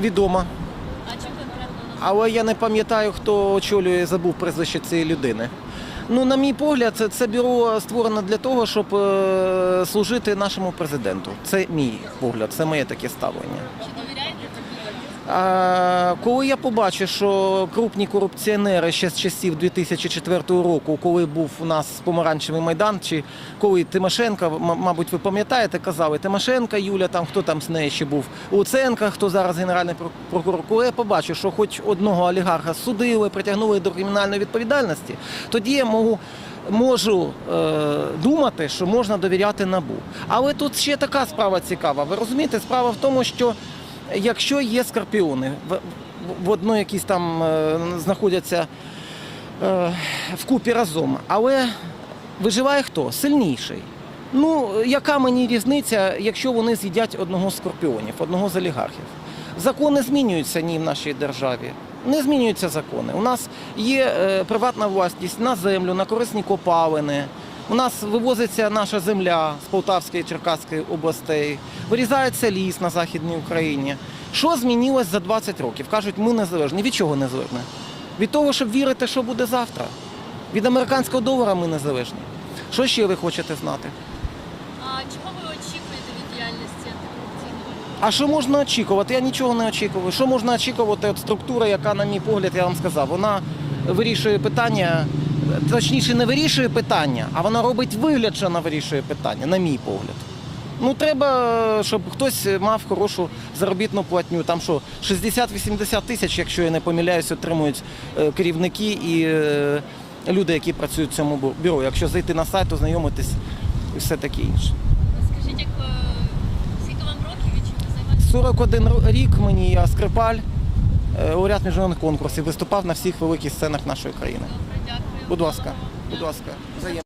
Відома. Але я не пам'ятаю, хто очолює, забув прізвище цієї людини. Ну, на мій погляд, це, це бюро створено для того, щоб е, служити нашому президенту. Це мій погляд, це моє таке ставлення. А, коли я побачив, що крупні корупціонери ще з часів 2004 року, коли був у нас помаранчевий майдан, чи коли Тимошенко, м- мабуть, ви пам'ятаєте, казали Тимошенко, Юля, там хто там з нею ще був, Луценко, хто зараз генеральний прок- прокурор. Коли я побачив, що хоч одного олігарха судили, притягнули до кримінальної відповідальності, тоді я можу. Можу е, думати, що можна довіряти набу. Але тут ще така справа цікава. Ви розумієте, справа в тому, що якщо є скорпіони, в, в одно якісь там е, знаходяться е, вкупі разом, але виживає хто? Сильніший. Ну, яка мені різниця, якщо вони з'їдять одного з скорпіонів, одного з олігархів? Закони змінюються ні в нашій державі. Не змінюються закони. У нас є е, приватна власність на землю, на корисні копалини. У нас вивозиться наша земля з Полтавської і Черкаської областей, вирізається ліс на Західній Україні. Що змінилось за 20 років? Кажуть, ми незалежні. Від чого незалежні? Від того, щоб вірити, що буде завтра. Від американського долара ми незалежні. Що ще ви хочете знати? А чого ви очікуєте від діяльності антикорупційного? А що можна очікувати? Я нічого не очікую. Що можна очікувати від структури, яка, на мій погляд, я вам сказав, вона вирішує питання, точніше, не вирішує питання, а вона робить вигляд, що вона вирішує питання, на мій погляд. Ну, треба, щоб хтось мав хорошу заробітну платню. Там що, 60-80 тисяч, якщо я не помиляюсь, отримують е, керівники і е, люди, які працюють в цьому бюро. Якщо зайти на сайт, ознайомитись і все таке інше. Скажіть, як е, скільки вам років і чим ви займаєтесь? 41 рік мені я скрипаль, лауреат міжнародних конкурсів, виступав на всіх великих сценах нашої країни. Будь ласка, будь ласка, взаємно.